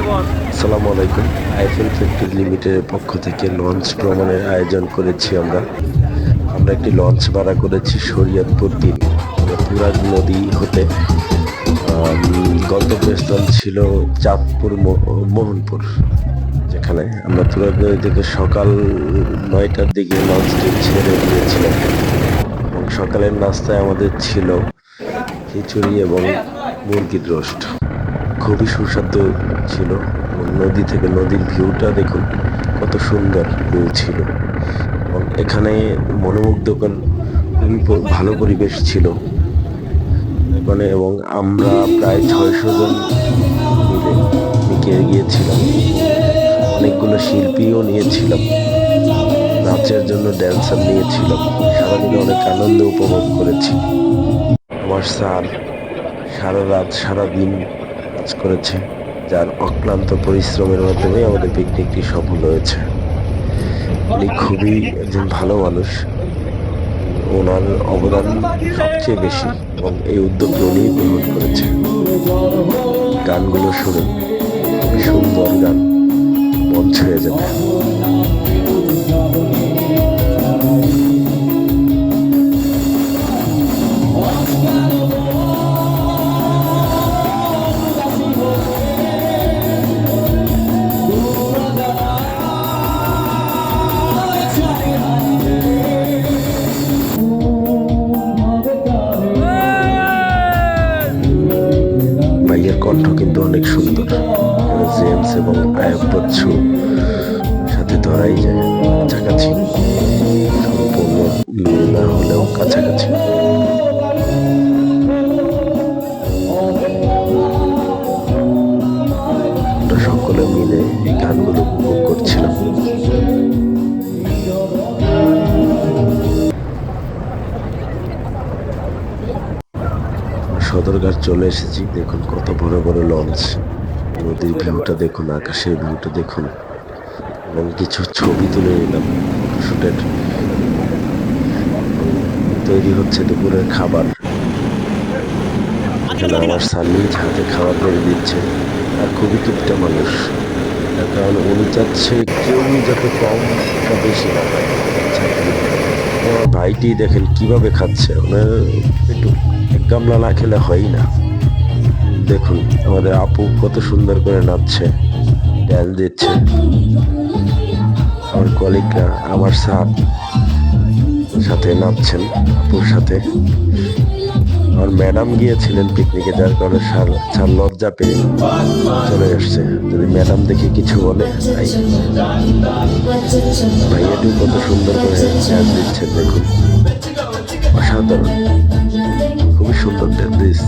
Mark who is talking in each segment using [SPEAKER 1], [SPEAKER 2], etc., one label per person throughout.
[SPEAKER 1] আসসালামু আলাইকুম। Eiffel factory লিমিটেডের পক্ষ থেকে লঞ্চ ভ্রমণের আয়োজন করেছি আমরা। আমরা একটি লঞ্চ ভাড়া করেছি শরীয়তপুর দ্বীপ পুরাজ নদী হতে গন্তব্যস্থল ছিল চাঁদপুর মোহনপুর, যেখানে আমরা তুরাগ নদী থেকে সকাল নয়টার দিকে লঞ্চটি ছেড়ে দিয়েছিলাম এবং সকালের নাস্তায় আমাদের ছিল খিচুড়ি এবং মুরগির রোস্ট। খুবই সুস্বাদু ছিল। এবং নদী থেকে নদীর ভিউটা দেখুন, কত সুন্দর ভিউ ছিল। এবং এখানে মনোমুগ্ধকর, খুবই ভালো পরিবেশ ছিল। এখানে এবং আমরা প্রায় ছয়শো জন মিলে নিকে গিয়েছিলাম। অনেকগুলো শিল্পীও নিয়েছিলাম। নাচের জন্য ড্যান্সার নিয়েছিলাম। সারাদিনে অনেক আনন্দ উপভোগ করেছি। আমার স্যার সারা রাত, সারা দিন করেছে, যার অক্লান্ত পরিশ্রমের মাধ্যমে আমাদের পিকনিকটি সফল হয়েছে। উনি খুবই একজন ভালো মানুষ। ওনার অবদান সবচেয়ে বেশি এবং এই উদ্যোগটি উনি গ্রহণ করেছে। গানগুলো শুনে খুবই সুন্দর গান, মন ছুঁয়ে যাবে। এবং আয়ব বচ্চু সাথে ধরাই যায়, কাছাকাছি। সম্পূর্ণ মিল না হলেও কাছাকাছি। সকলে মিলে এই গানগুলো উপভোগ করছিলাম। সদরঘাট চলে এসেছি। দেখুন কত বড় বড় লঞ্চ। নদীর ভিউটা দেখুন, আকাশের ভিউটা দেখুন, এবং কিছু ছবি তুলে নিলাম শুটের তৈরি হচ্ছে দুপুরের খাবার। আমার স্বামী হাতে খাবার করে দিচ্ছে, আর খুবই কিপটা মানুষ। কারণ উনি চাচ্ছে কেউই যাতে কম বা বেশি না ভাইটি দেখেন কীভাবে খাচ্ছে, ওনার একটু এক গামলা না খেলে হয়ই না। দেখুন, আমাদের আপু কত সুন্দর করে নাচছে ড্যাল দিচ্ছে। আমার কলিগরা, আমার সাথ সাথে নাচছেন, আপুর সাথে। আমার ম্যাডাম গিয়েছিলেন পিকনিকে, যার কারণে স্যার লজ্জা পেয়ে চলে এসছে। যদি ম্যাডাম দেখে কিছু বলে ভাইয়াটি কত সুন্দর করে ড্যান্স দিচ্ছে, দেখুন। অসাধারণ। খুবই সুন্দর ড্যান্স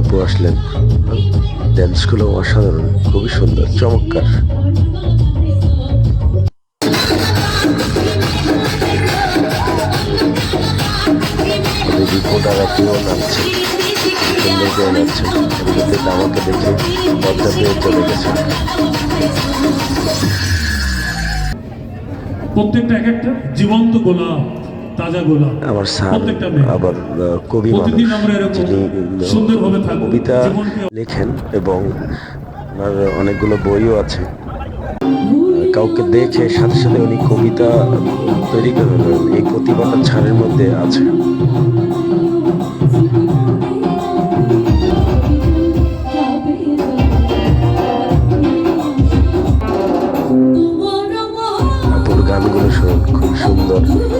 [SPEAKER 1] আপু আসলেন। ড্যান্সগুলো অসাধারণ খুবই সুন্দর চমৎকার।
[SPEAKER 2] প্রত্যেকটা এক একটা জীবন্ত গোলাপ। তাজা গোলাপ
[SPEAKER 1] স্যার আবার কবি মানুষ
[SPEAKER 2] প্রতিদিন আমরা এরকম
[SPEAKER 1] যিনি কবিতা লেখেন এবং ওনার অনেকগুলো বইও আছে। কাউকে দেখে সাথে সাথে উনি কবিতা তৈরি করে এই প্রতিভাটা ছাড়ের মধ্যে আছে।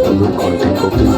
[SPEAKER 1] আপুর গানগুলো শুনুন